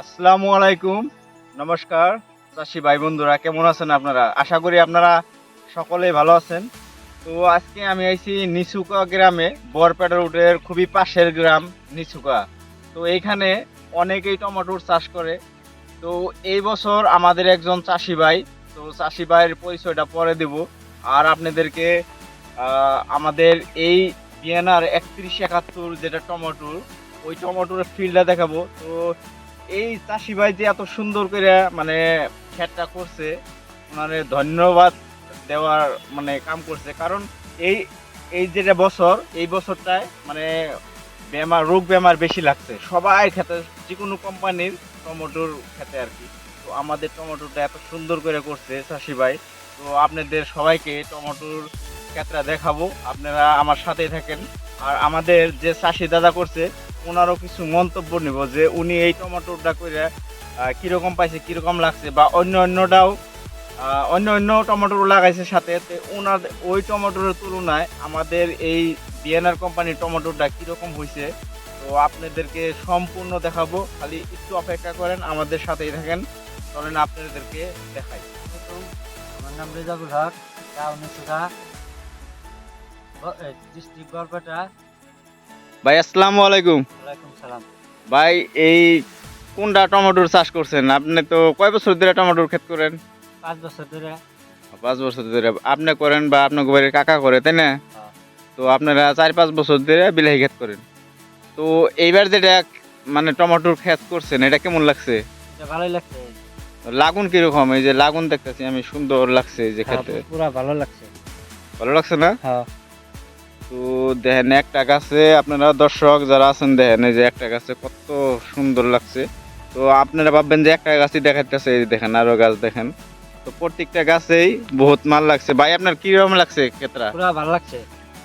আসসালামু আলাইকুম। নমস্কার। চাষি ভাই বন্ধুরা, কেমন আছেন আপনারা? আশা করি আপনারা সকলেই ভালো আছেন। তো আজকে আমি আইছি নিচুকা গ্রামে বরপেটা রুটের খুবই পাশের গ্রাম নিচুকা তো এইখানে অনেকেই টমেটোর চাষ করে। তো এই বছর আমাদের একজন চাষি ভাই, তো চাষি ভাইয়ের পরিচয়টা পরে দেব। আর আপনাদেরকে আমাদের এই বিএনআর একত্রিশ একাত্তর যেটা টমেটোর, ওই টমেটোর ফিল্ডটা দেখাবো। তো এই চাষি ভাই যে এত সুন্দর করে মানে ক্ষেতটা করছে, ওনারে ধন্যবাদ দেওয়ার মানে কাম করছে। কারণ এই এই যেটা বছর, এই বছরটায় মানে বেমার, রোগ বেমার বেশি লাগছে। সবাই খেতে যে কোনো কোম্পানির টমেটোর খেতে আর কি। তো আমাদের টমেটোটা এত সুন্দর করে করছে চাষি ভাই। তো আপনাদের সবাইকে টমেটোর ক্ষেতটা দেখাবো। আপনারা আমার সাথেই থাকেন। আর আমাদের যে চাষি দাদা করছে ওনারও কিছু মন্তব্য নিব যে উনি এই টমেটোটা করে কীরকম পাইছে, কীরকম লাগছে বা অন্য অন্যটাও অন্য অন্য টমেটো লাগাইছে সাথে ওনার ওই টমেটোর তুলনায় আমাদের এই বিএনআর কোম্পানির টমেটোটা কীরকম হয়েছে তো আপনাদেরকে সম্পূর্ণ দেখাবো। খালি একটু অপেক্ষা করেন, আমাদের সাথেই থাকেন, চলেন আপনাদেরকে দেখাই। আমার নাম রেজাকুল হক ডিস্ট্রিক্ট বরপেটা ভাই আসসালামু আলাইকুম। ওয়ালাইকুম সালাম। ভাই এই কোনটা টমেটোর চাষ করছেন? আপনি তো কয় বছর ধরে টমেটোর ক্ষেত করেন? পাঁচ বছর ধরে। পাঁচ বছর ধরে আপনি করেন বা আপনার বাড়ির কাকা করে তাই না? হ্যাঁ। তো আপনারা চার পাঁচ বছর ধরে বিলাহি ক্ষেত করেন। তো এইবার যেটা মানে টমেটোর ক্ষেত করছেন এটা কেমন লাগছে? ভালোই লাগছে। লাগুন কীরকম? এই যে লাগুন দেখতেছি আমি সুন্দর লাগছে এই যে হ্যাঁ, খেতে পুরা ভালো লাগছে। ভালো লাগছে না? হ্যাঁ। তো দেখেন একটা গাছে আপনারা দর্শক যারা আছেন দেখেন এই যে একটা গাছে কত সুন্দর লাগছে। তো আপনারা ভাববেন যে একটা গাছই দেখাইতেছে এই দেখেন আরও গাছ দেখেন। তো প্রত্যেকটা গাছেই বহুত মাল লাগছে। ভাই আপনার কীরকম লাগছে ক্ষেত্রা পুরা ভালো লাগছে।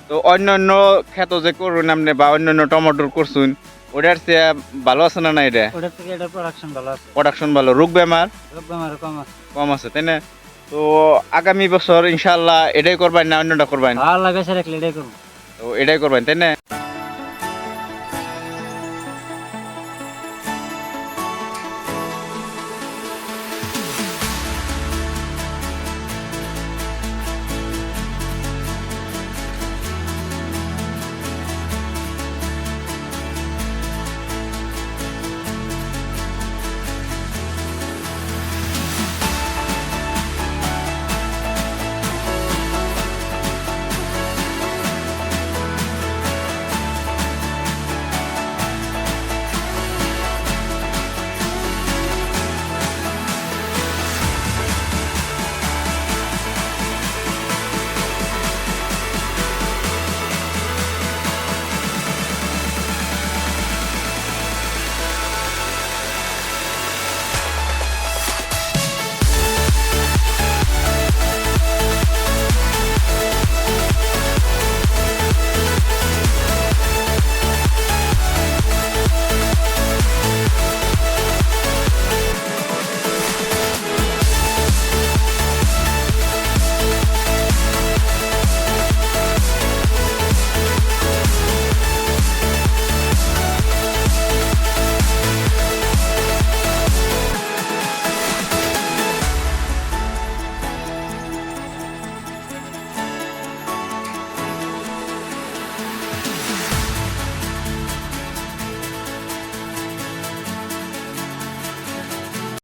তো অন্য অন্য ক্ষেত যে করুন আপনি বা অন্য অন্য টমেটোর করছুন ওটার চেয়ে ভালো আছে না না এটা? ওটার থেকে এটার প্রোডাকশন ভালো আছে। প্রোডাকশন ভালো। রোগ বেমার? রোগ বেমার কম আছে। কম আছে তাই না? তো আগামী বছর ইনশাল্লাহ এটাই করবেন না অন্যটা করবেন? ভালো লাগাইছে রাখলে এটাই করব। তো এটাই করবেন তাই না